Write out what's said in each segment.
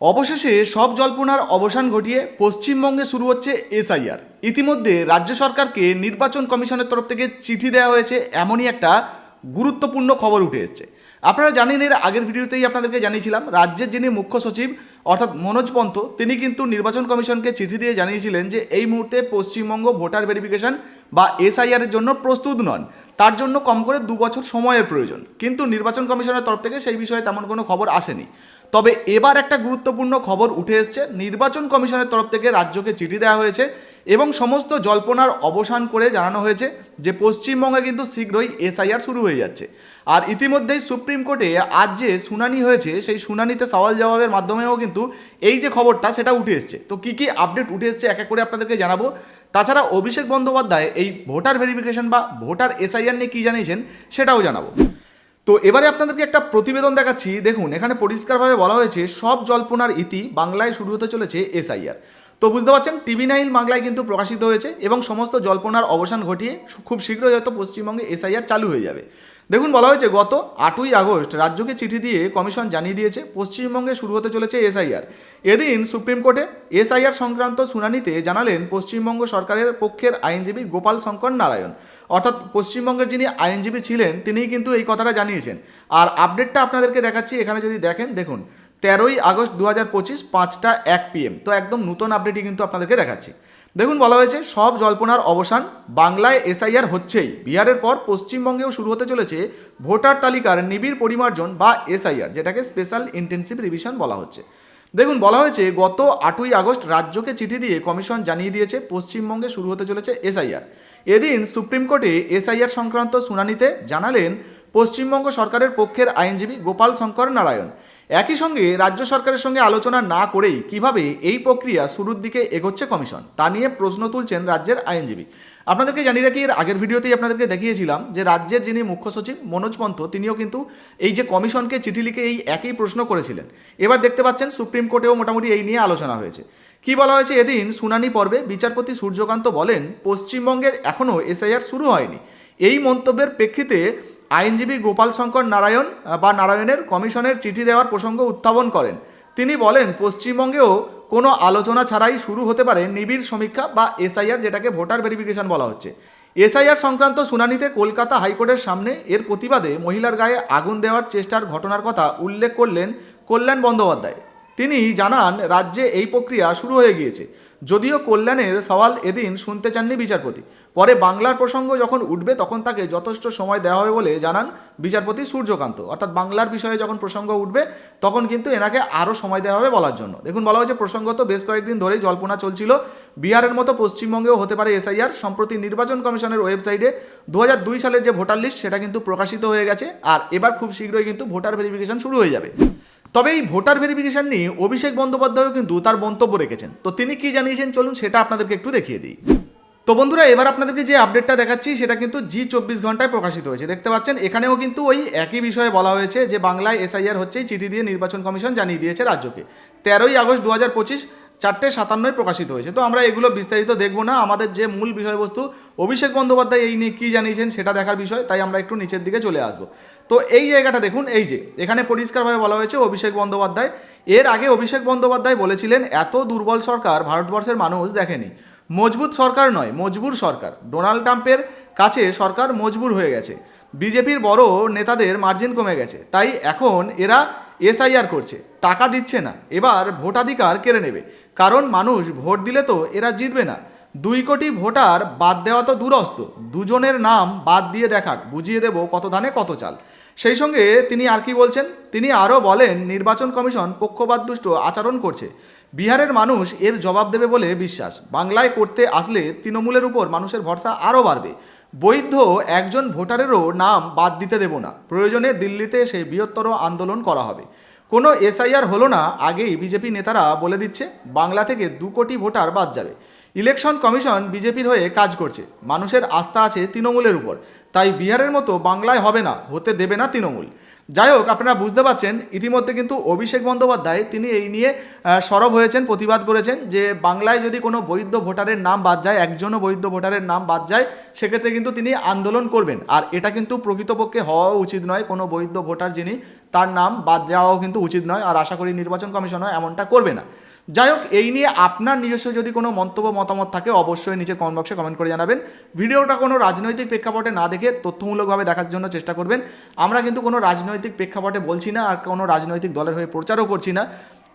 অবশেষে সব জল্পনার অবসান ঘটিয়ে পশ্চিমবঙ্গে শুরু হচ্ছে এসআইআর। ইতিমধ্যে রাজ্য সরকারকে নির্বাচন কমিশনের তরফ থেকে চিঠি দেওয়া হয়েছে, এমনই একটা গুরুত্বপূর্ণ খবর উঠে এসছে। আপনারা জানেন, এর আগের ভিডিওতেই আপনাদেরকে জানিয়েছিলাম, রাজ্যের যিনি মুখ্য সচিব, অর্থাৎ মনোজ পন্ত তিনি কিন্তু নির্বাচন কমিশনকে চিঠি দিয়ে জানিয়েছিলেন যে, এই মুহূর্তে পশ্চিমবঙ্গ ভোটার ভেরিফিকেশন বা এসআইআর এর জন্য প্রস্তুত নন। তার জন্য কম করে দু বছর সময়ের প্রয়োজন। কিন্তু নির্বাচন কমিশনের তরফ থেকে সেই বিষয়ে তেমন কোনো খবর আসেনি। তবে এবার একটা গুরুত্বপূর্ণ খবর উঠে এসছে। নির্বাচন কমিশনের তরফ থেকে রাজ্যকে চিঠি দেওয়া হয়েছে এবং সমস্ত জল্পনার অবসান করে জানানো হয়েছে যে পশ্চিমবঙ্গে কিন্তু শীঘ্রই এসআইআর শুরু হয়ে যাচ্ছে। আর ইতিমধ্যেই সুপ্রিম কোর্টে আজ যে শুনানি হয়েছে, সেই শুনানিতে সওয়াল জবাবের মাধ্যমেও কিন্তু এই যে খবরটা, সেটা উঠে এসছে। তো কী কী আপডেট উঠে এসছে, এক এক করে আপনাদেরকে জানাব। তাছাড়া অভিষেক বন্দ্যোপাধ্যায় এই ভোটার ভেরিফিকেশন বা ভোটার এসআইআর নিয়ে কী জানিয়েছেন, সেটাও জানাব। তো এবারে আপনাদেরকে একটা প্রতিবেদন দেখাচ্ছি। দেখুন, এখানে পরিষ্কারভাবে বলা হয়েছে, সব জল্পনার ইতি বাংলায় শুরু হতে চলেছে এসআইআর। তো বুঝতে পারছেন, টিভি নাইন বাংলায় কিন্তু প্রকাশিত হয়েছে এবং সমস্ত জল্পনার অবসান ঘটিয়ে খুব শীঘ্রই হয়তো পশ্চিমবঙ্গে এসআইআর চালু হয়ে যাবে। দেখুন, বলা হয়েছে, গত আটই আগস্ট রাজ্যকে চিঠি দিয়ে কমিশন জানিয়ে দিয়েছে, পশ্চিমবঙ্গে শুরু হতে চলেছে এসআইআর। এদিন সুপ্রিম কোর্টে এসআইআর সংক্রান্ত শুনানিতে জানালেন পশ্চিমবঙ্গ সরকারের পক্ষের আইনজীবী গোপাল শঙ্কর নারায়ণ। অর্থাৎ পশ্চিমবঙ্গের যিনি আইনজীবী ছিলেন, তিনিই কিন্তু এই কথাটা জানিয়েছেন। আর আপডেটটা আপনাদেরকে দেখাচ্ছি, এখানে যদি দেখেন, দেখুন, তেরোই আগস্ট দু হাজার পঁচিশ, পাঁচটা এক পিএম তো একদম নতুন আপডেটই কিন্তু আপনাদেরকে দেখাচ্ছি। দেখুন, বলা হয়েছে, সব জল্পনার অবসান বাংলায় এসআইআর হচ্ছেই। বিহারের পর পশ্চিমবঙ্গেও শুরু হতে চলেছে ভোটার তালিকার নিবিড় পরিমার্জন বা এসআইআর, যেটাকে স্পেশাল ইন্টেন্সিভ রিভিশন বলা হচ্ছে। দেখুন, বলা হয়েছে, গত আটই আগস্ট রাজ্যকে চিঠি দিয়ে কমিশন জানিয়ে দিয়েছে, পশ্চিমবঙ্গে শুরু হতে চলেছে এসআইআর। এদিন সুপ্রিম কোর্টে এসআইআর সংক্রান্ত শুনানিতে জানালেন পশ্চিমবঙ্গ সরকারের পক্ষের আইনজীবী গোপাল শঙ্কর নারায়ণ। একই সঙ্গে রাজ্য সরকারের সঙ্গে আলোচনা না করেই কীভাবে এই প্রক্রিয়া শুরুর দিকে এগোচ্ছে কমিশন, তা নিয়ে প্রশ্ন তুলছেন রাজ্যের আইনজীবী। আপনাদেরকে জানি রাখি এর আগের ভিডিওতেই আপনাদেরকে দেখিয়েছিলাম যে রাজ্যের যিনি মুখ্য সচিব মনোজ পন্থ তিনিও কিন্তু এই যে কমিশনকে চিঠি লিখে এই একই প্রশ্ন করেছিলেন। এবার দেখতে পাচ্ছেন সুপ্রিম কোর্টেও মোটামুটি এই নিয়ে আলোচনা হয়েছে। কি বলা হয়েছে এদিন? শুনানি পর্বে বিচারপতি সূর্যকান্ত বলেন পশ্চিমবঙ্গে এখনও এসআইআর শুরু হয়নি। এই মন্তব্যের প্রেক্ষিতে আইনজীবী গোপাল শঙ্কর নারায়ণ বা নারায়ণের কমিশনের চিঠি দেওয়ার প্রসঙ্গ উত্থাপন করেন। তিনি বলেন, পশ্চিমবঙ্গেও কোনো আলোচনা ছাড়াই শুরু হতে পারে নিবিড় সমীক্ষা বা এসআইআর, যেটাকে ভোটার ভেরিফিকেশন বলা হচ্ছে। এসআইআর সংক্রান্ত শুনানিতে কলকাতা হাইকোর্টের সামনে এর প্রতিবাদে মহিলার গায়ে আগুন দেওয়ার চেষ্টার ঘটনার কথা উল্লেখ করলেন কল্যাণ বন্দ্যোপাধ্যায়। তিনি জানান, রাজ্যে এই প্রক্রিয়া শুরু হয়ে গিয়েছে। যদিও কল্যাণের সওয়াল এদিন শুনতে চাননি বিচারপতি। পরে বাংলার প্রসঙ্গ যখন উঠবে, তখন তাকে যথেষ্ট সময় দেওয়া হবে বলে জানান বিচারপতি সূর্যকান্ত। অর্থাৎ বাংলার বিষয়ে যখন প্রসঙ্গ উঠবে, তখন কিন্তু এনাকে আরও সময় দেওয়া হবে বলার জন্য। দেখুন, বলা হয়েছে প্রসঙ্গত বেশ কয়েকদিন ধরেই জল্পনা চলছিল। বিহারের মতো পশ্চিমবঙ্গেও হতে পারে এসআইআর। সম্প্রতি নির্বাচন কমিশনের ওয়েবসাইটে দু দুই সালের যে ভোটার লিস্ট, সেটা কিন্তু প্রকাশিত হয়ে গেছে। আর এবার খুব শীঘ্রই কিন্তু ভোটার ভেরিফিকেশন শুরু হয়ে যাবে। তবে এই ভোটার ভেরিফিকেশন নিয়ে অভিষেক বন্দ্যোপাধ্যায়ও কিন্তু তার মন্তব্য রেখেছেন। তো তিনি কি জানিয়েছেন? চলুন সেটা আপনাদেরকে একটু দেখিয়ে দিই। তো বন্ধুরা, এবার আপনাদেরকে যে আপডেটটা দেখাচ্ছি, সেটা কিন্তু জি চব্বিশ ঘন্টায় প্রকাশিত হয়েছে। দেখতে পাচ্ছেন, এখানেও কিন্তু ওই একই বিষয়ে বলা হয়েছে যে বাংলায় এসআইআর হচ্ছেই চিঠি দিয়ে নির্বাচন কমিশন জানিয়ে দিয়েছে রাজ্যকে। তেরোই আগস্ট দু হাজার পঁচিশ, চারটে সাতান্নয় প্রকাশিত হয়েছে। তো আমরা এগুলো বিস্তারিত দেখব না। আমাদের যে মূল বিষয়বস্তু, অভিষেক বন্দ্যোপাধ্যায় এই নিয়ে কী জানিয়েছেন, সেটা দেখার বিষয়, তাই আমরা একটু নিচের দিকে চলে আসব। তো এই জায়গাটা দেখুন, এই যে, এখানে পরিষ্কারভাবে বলা হয়েছে অভিষেক বন্দ্যোপাধ্যায়। এর আগে অভিষেক বন্দ্যোপাধ্যায় বলেছিলেন, এত দুর্বল সরকার ভারতবর্ষের মানুষ দেখেনি। মজবুত সরকার নয়, মজবুর সরকার। ডোনাল্ড ট্রাম্পের কাছে সরকার মজবুর হয়ে গেছে। বিজেপির বড় নেতাদের মার্জিন কমে গেছে। তাই এখন এরা এসআইআর করছে। টাকা দিচ্ছে না। এবার ভোটাধিকার কেড়ে নেবে। কারণ মানুষ ভোট দিলে তো এরা জিতবে না। দুই কোটি ভোটার বাদ দেওয়া তো দূরস্থ দুজনের নাম বাদ দিয়ে দেখাক। বুঝিয়ে দেব কত ধানে কত চাল। সেই সঙ্গে তিনি আর কি বলছেন? তিনি আরও বলেন, নির্বাচন কমিশন পক্ষপাতদুষ্ট আচরণ করছে। বিহারের মানুষ এর জবাব দেবে বলে বিশ্বাস। বাংলায় করতে আসলে তৃণমূলের উপর মানুষের ভরসা আরও বাড়বে। বৈধ একজন ভোটারেরও নাম বাদ দিতে দেব না। প্রয়োজনে দিল্লিতে সেই বৃহত্তর আন্দোলন করা হবে। কোনো এসআইআর হলো না, আগেই বিজেপি নেতারা বলে দিচ্ছে, বাংলা থেকে দু কোটি ভোটার বাদ যাবে। ইলেকশন কমিশন বিজেপির হয়ে কাজ করছে। মানুষের আস্থা আছে তৃণমূলের উপর। তাই বিহারের মতো বাংলায় হবে না, হতে দেবে না তৃণমূল। যাই হোক আপনারা বুঝতে পারছেন, ইতিমধ্যে কিন্তু অভিষেক বন্দ্যোপাধ্যায় তিনি এই নিয়ে সরব হয়েছেন, প্রতিবাদ করেছেন যে বাংলায় যদি কোনো বৈধ ভোটারের নাম বাদ যায়, একজনও বৈধ ভোটারের নাম বাদ যায়, সেক্ষেত্রে কিন্তু তিনি আন্দোলন করবেন। আর এটা কিন্তু প্রকৃতপক্ষে হওয়া উচিত নয়, কোনো বৈধ ভোটার যিনি তার নাম বাদ যাওয়াও কিন্তু উচিত নয়, আর আশা করি নির্বাচন কমিশনও এমনটা করবে না। যাই হোক, এই নিয়ে আপনার নিজস্ব যদি কোনো মন্তব্য, মতামত থাকে, অবশ্যই নিচে কমেন্ট বক্সে কমেন্ট করে জানাবেন। ভিডিওটা কোনো রাজনৈতিক প্রেক্ষাপটে না দেখে তথ্যমূলকভাবে দেখার জন্য চেষ্টা করবেন। আমরা কিন্তু কোনো রাজনৈতিক প্রেক্ষাপটে বলছি না, আর কোনো রাজনৈতিক দলের হয়ে প্রচারও করছি না।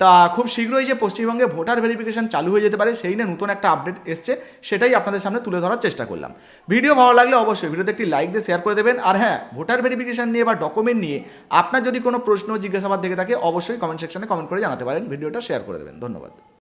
তা খুব শীঘ্রই যে পশ্চিমবঙ্গে ভোটার ভেরিফিকেশন চালু হয়ে যেতে পারে, সেই নিয়ে নতুন একটা আপডেট এসছে, সেটাই আপনাদের সামনে তুলে ধরার চেষ্টা করলাম। ভিডিও ভালো লাগলে অবশ্যই ভিডিওতে একটি লাইক দিয়ে শেয়ার করে দেবেন। আর হ্যাঁ ভোটার ভেরিফিকেশন নিয়ে বা ডকুমেন্ট নিয়ে আপনার যদি কোনো প্রশ্ন, জিজ্ঞাসাবাদ থেকে থাকে, অবশ্যই কমেন্ট সেকশনে কমেন্ট করে জানাতে পারেন। ভিডিওটা শেয়ার করে দেবেন। ধন্যবাদ।